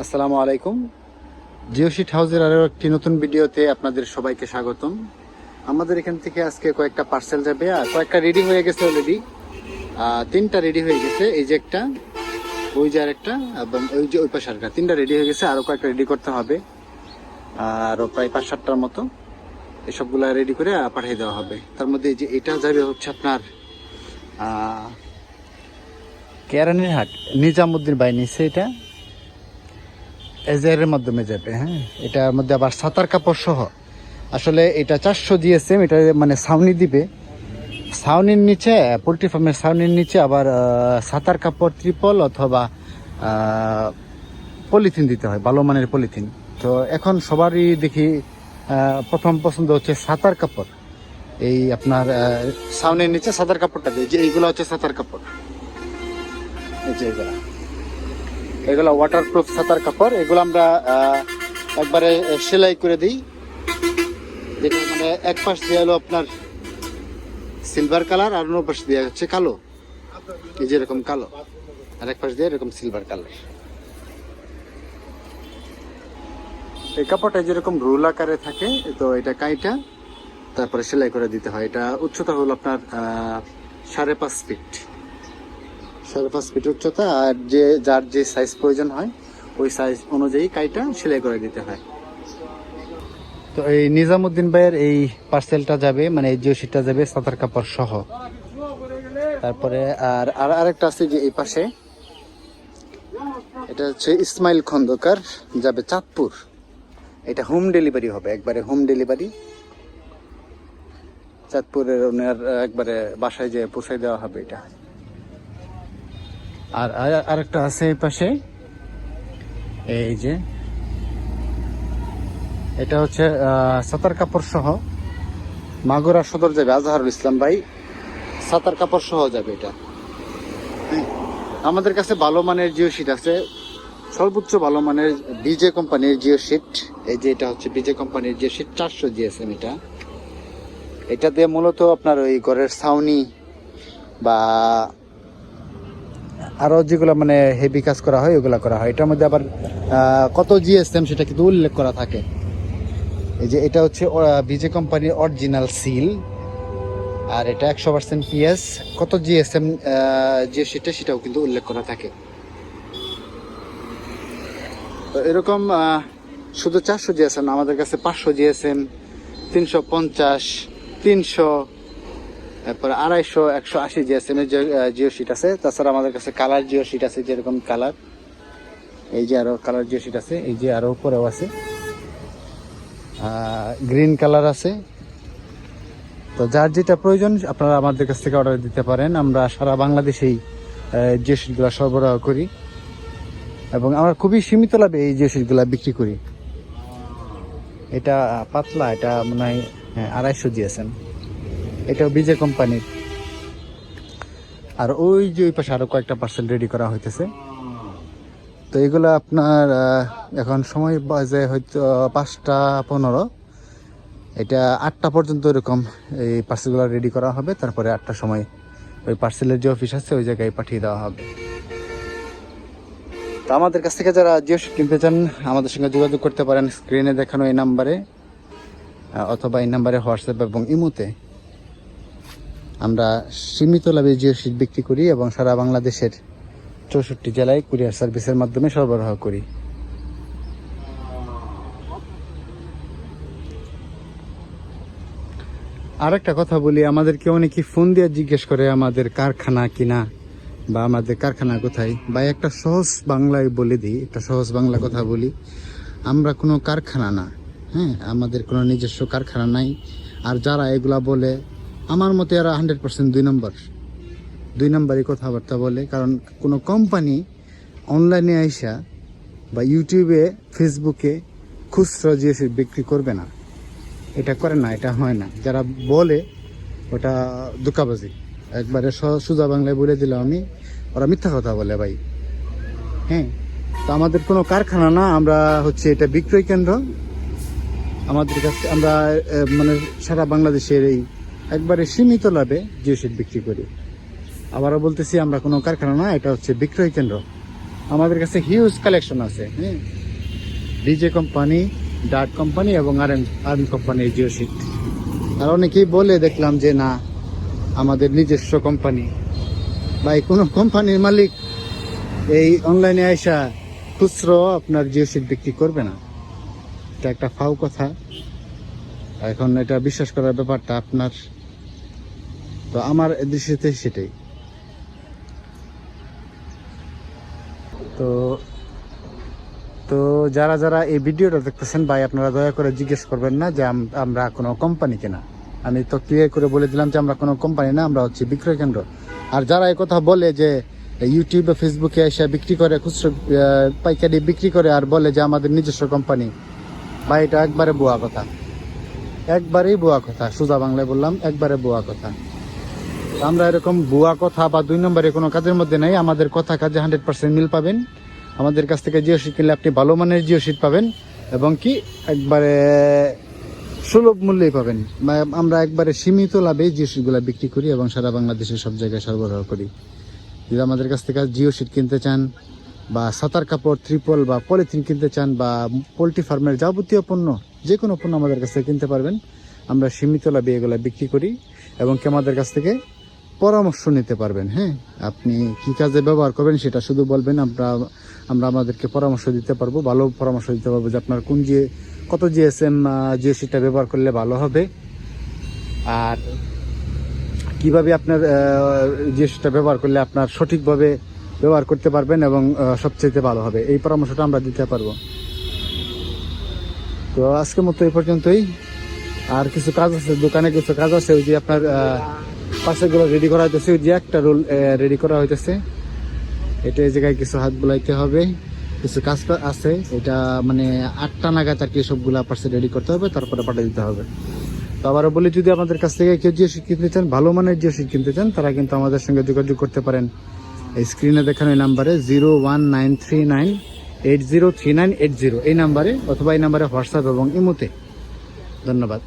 আসসালামু আলাইকুম। জিও শিট হাউসের আরও একটি নতুন ভিডিওতে আপনাদের সবাইকে স্বাগতম। আমাদের এখান থেকে আজকে কয়েকটা পার্সেল যাবে, আর কয়েকটা রেডি হয়ে গেছে অলরেডি তিনটা রেডি হয়ে গেছে, এই যে একটা, ওই যে আরেকটা, এবং ওই যে ওই পাশে আরেকটা। তিনটা রেডি হয়ে গেছে, আরও কয়েকটা রেডি করতে হবে। আরও প্রায় পাঁচ সাতটার মতো এসবগুলা রেডি করে পাঠিয়ে দেওয়া হবে। তার মধ্যে যে এটা যাবে হচ্ছে আপনার কেরানির হাট নিজামুদ্দিন নিচ্ছে এটা। এজের মাধ্যমে যাবে হ্যাঁ? এটার মধ্যে আবার সাঁতার কাপড় সহ। আসলে এটা চারশো জিএসএম এটা মানে ছাউনি দিবে। ছাউনির নিচে পোলট্রি ফার্মের ছাউনির নিচে আবার সাঁতার কাপড় ত্রিপল অথবা পলিথিন দিতে হয় ভালো মানের পলিথিন। তো এখন সবারই দেখি প্রথম পছন্দ হচ্ছে সাঁতার কাপড়। এই আপনার আহ, ছাউনির নিচে সাঁতার কাপড়টা দিয়ে যে এইগুলো হচ্ছে সাঁতার কাপড়। এই যে এগুলা এগুলো ওয়াটারপ্রুফ সাঁতার কাপড়। এগুলো আমরা একবারে সেলাই করে দিই। যেটা মানে এক পাশ দিয়ে হলো আপনার সিলভার কালার আর অন্য পাশ দিয়ে হচ্ছে কালো। এই যে এরকম কালো। আর এক পাশ দিয়ে এরকম সিলভার কালার এই কাপড়টা যেরকম রুল আকারে থাকে, তো এটা কাঁইটা। তারপরে সেলাই করে দিতে হয়। এটা উচ্চতা হলো আপনার সাড়ে পাঁচ ফিট সাড়ে ফিট উচ্চতা আর যে, যার যে সাইজ প্রয়োজন হয়, ওই সাইজ অনুযায়ী কাইটা সেলাই করে দিতে হয়। তো এই নিজামুদ্দিন ভাইয়ের এই পার্সেলটা যাবে মানে এই জিওশিটটা যাবে সাঁতার কাপড় সহ। তারপরে আর আর আরেকটা আছে যে এই পাশে। এটা হচ্ছে ইসমাইল খন্দকার, যাবে চাঁদপুর। এটা হোম ডেলিভারি হবে, একবারে হোম ডেলিভারি চাঁদপুরের ওনার, একবারে বাসায় যে পৌঁছায় দেওয়া হবে এটা। আর আর- আরেকটা আছে এই পাশে। এই যে। এটা হচ্ছে সাঁতার কাপড় সহ। মাগুরা সদর যাবে, আজহারুল ইসলাম ভাই। সাতার কাপড় সহ যাবে এটা। আমাদের কাছে ভালো মানের জিও শিট আছে। সর্বোচ্চ ভালো মানের বিজে কোম্পানির জিও শিট এই যে এটা হচ্ছে বিজে কোম্পানির জিও শিট চারশো জিএসএম এটা। এটা দিয়ে মূলত আপনার ওই ঘরের ছাউনি বা আরও যেগুলো মানে হেভি কাজ করা হয়, ওগুলা করা হয়। এটার মধ্যে আবার কত জিএসএম সেটা কিন্তু উল্লেখ করা থাকে। এই যে এটা হচ্ছে বিজে কোম্পানির অরিজিনাল সিল আর এটা একশো পার্সেন্ট পিএস কত জিএসএম যে সেটা, সেটাও কিন্তু উল্লেখ করা থাকে। তো এরকম শুধু চারশো জিএসএম আমাদের কাছে পাঁচশো জিএসএম তিনশো পঞ্চাশ, তিনশো তারপরে আড়াইশো একশো আশি জিএসএম এর জিও শিট আছে তাছাড়া আমাদের কাছে কালার জিও শিট আছে যেরকম কালার এই যে আরও কালার জিও শিট আছে এই যে আরও উপরেও আছে। গ্রিন কালার আছে। তো যার যেটা প্রয়োজন আপনারা আমাদের কাছ থেকে অর্ডার দিতে পারেন। আমরা সারা বাংলাদেশেই জিও শিটগুলো সরবরাহ করি। এবং আমরা খুবই সীমিত লাভে এই জিও শিটগুলো বিক্রি করি। এটা পাতলা এটা মনে হয় হ্যাঁ, আড়াইশো জিএসএম। এটাও বিজে কোম্পানির আর ওই যে ওই পাশে আরও কয়েকটা পার্সেল রেডি করা হইতেছে। তো এগুলো আপনার এখন সময় বাজে হয়তো পাঁচটা পনেরো। এটা আটটা পর্যন্ত এরকম এই পার্সেলগুলো রেডি করা হবে। তারপরে আটটার সময় ওই পার্সেলের যে অফিস আছে, ওই জায়গায় পাঠিয়ে দেওয়া হবে। তো আমাদের কাছ থেকে যারা জিও শিট কিনতে চান, আমাদের সঙ্গে যোগাযোগ করতে পারেন। স্ক্রিনে দেখানো এই নাম্বারে অথবা এই নাম্বারে হোয়াটসঅ্যাপ এবং ইমোতে। আমরা সীমিত লাভে জিও শিট বিক্রি করি এবং সারা বাংলাদেশের চৌষট্টি জেলায় কুরিয়ার সার্ভিসের মাধ্যমে সরবরাহ করি। আর একটা কথা বলি, আমাদেরকে অনেকে ফোন দিয়ে জিজ্ঞেস করে আমাদের কারখানা কিনা বা আমাদের কারখানা কোথায়। বা একটা সহজ বাংলায় বলে দিই, একটা সহজ বাংলা কথা বলি, আমরা কোনো কারখানা না হ্যাঁ? আমাদের কোনো নিজস্ব কারখানা নাই। আর যারা এগুলা বলে আমার মতে এরা হান্ড্রেড পার্সেন্ট দুই নম্বর। দুই নম্বরই কথাবার্তা বলে, কারণ কোনো কোম্পানি অনলাইনে আইসা বা ইউটিউবে ফেসবুকে খুচরা জিএসি বিক্রি করবে না। এটা করে না, এটা হয় না। যারা বলে, ওটা দুকাবাজি একবারে সোজা বাংলায় বলে দিলাম আমি, ওরা মিথ্যা কথা বলে ভাই। হ্যাঁ? তো আমাদের কোনো কারখানা না, আমরা হচ্ছে এটা বিক্রয় কেন্দ্র। আমাদের কাছে আমরা মানে সারা বাংলাদেশের এই একবারে সীমিত লাভে জিও শিট বিক্রি করি। আবারও বলতেছি, আমরা কোনো কারখানা না এটা হচ্ছে বিক্রয় কেন্দ্র। আমাদের কাছে হিউজ কালেকশন আছে হ্যাঁ? ডিজে কোম্পানি ডাট কোম্পানি এবং আর এম আর কোম্পানির জিও শিট আর অনেকেই বলে, দেখলাম যে না, আমাদের নিজস্ব কোম্পানি বা কোনো কোম্পানির মালিক এই অনলাইনে আইসা খুচরো আপনার জিও শিট বিক্রি করবে না। এটা একটা ফাউ কথা। এখন এটা বিশ্বাস করার ব্যাপারটা আপনার তো আমার দৃষ্টিতে সেটাই। তো তো যারা যারা এই ভিডিওটা দেখতেছেন ভাই, আপনারা দয়া করে জিজ্ঞেস করবেন না যে আমরা কোনো কোম্পানি কিনা। আমি তো ক্লিয়ার করে বলে দিলাম যে আমরা কোনো কোম্পানি না, আমরা হচ্ছে বিক্রয় কেন্দ্র। আর যারা কথা বলে যে ইউটিউবে ফেসবুকে এসে বিক্রি করে, খুচরো পাইকারি বিক্রি করে আর বলে যে আমাদের নিজস্ব কোম্পানি ভাই, এটা একবারে বোয়া কথা। একবারেই বোয়া কথা, সোজা বাংলায় বললাম, একবারে বোয়া কথা। আমরা এরকম বুয়া কথা বা দুই নম্বরে কোনো কাজের মধ্যে নাই, আমাদের কথা কাজে হান্ড্রেড পার্সেন্ট মিল পাবেন। আমাদের কাছ থেকে জিও শিট কিনলে আপনি ভালো মানের জিও শিট পাবেন এবং কি একবারে সুলভ মূল্যেই পাবেন। আমরা একবারে সীমিত লাভে জিও শিটগুলো বিক্রি করি এবং সারা বাংলাদেশের সব জায়গায় সরবরাহ করি। যদি আমাদের কাছ থেকে জিও শিট কিনতে চান বা সাঁতার কাপড়, ত্রিপল বা পলিথিন কিনতে চান বা পোলট্রি ফার্মের যাবতীয় পণ্য, যে কোনো পণ্য আমাদের কাছ থেকে কিনতে পারবেন। আমরা সীমিত লাভে এগুলো বিক্রি করি এবং কি আমাদের কাছ থেকে পরামর্শ নিতে পারবেন হ্যাঁ? আপনি কি কাজে ব্যবহার করবেন সেটা শুধু বলবেন, আমরা আমরা আমাদেরকে পরামর্শ দিতে পারব, ভালো পরামর্শ দিতে পারব যে আপনার কোন যে, কত জিএসএম জিওসিটা ব্যবহার করলে ভালো হবে। আর কীভাবে আপনার জিওসিটা ব্যবহার করলে আপনার সঠিকভাবে ব্যবহার করতে পারবেন এবং সবচেয়ে ভালো হবে। এই পরামর্শটা আমরা দিতে পারব। তো আজকের মতো এই পর্যন্তই। আর কিছু কাজ আছে, দোকানে কিছু কাজ আছে, ওই যে আপনার পাশে গুলো রেডি করা হইতেছে, ওই যে একটা রোল রেডি করা হইতেছে। এটা এই জায়গায় কিছু হাত বুলাইতে হবে, কিছু কাজ আছে। এটা মানে আটটা নাগাদ আর কি সবগুলা পাশে রেডি করতে হবে, তারপরে পাঠিয়ে দিতে হবে। তো আবারও বলি, যদি আমাদের কাছ থেকে কেউ জিও শিট কিনতে চান, ভালো মানের জিও শিট কিনতে চান, তারা কিন্তু আমাদের সঙ্গে যোগাযোগ করতে পারেন। এই স্ক্রিনে দেখানো এই নাম্বারে zero one nine three nine eight zero three nine eight zero এই নাম্বারে অথবা এই নাম্বারে হোয়াটসঅ্যাপ এবং ইমোতে। ধন্যবাদ।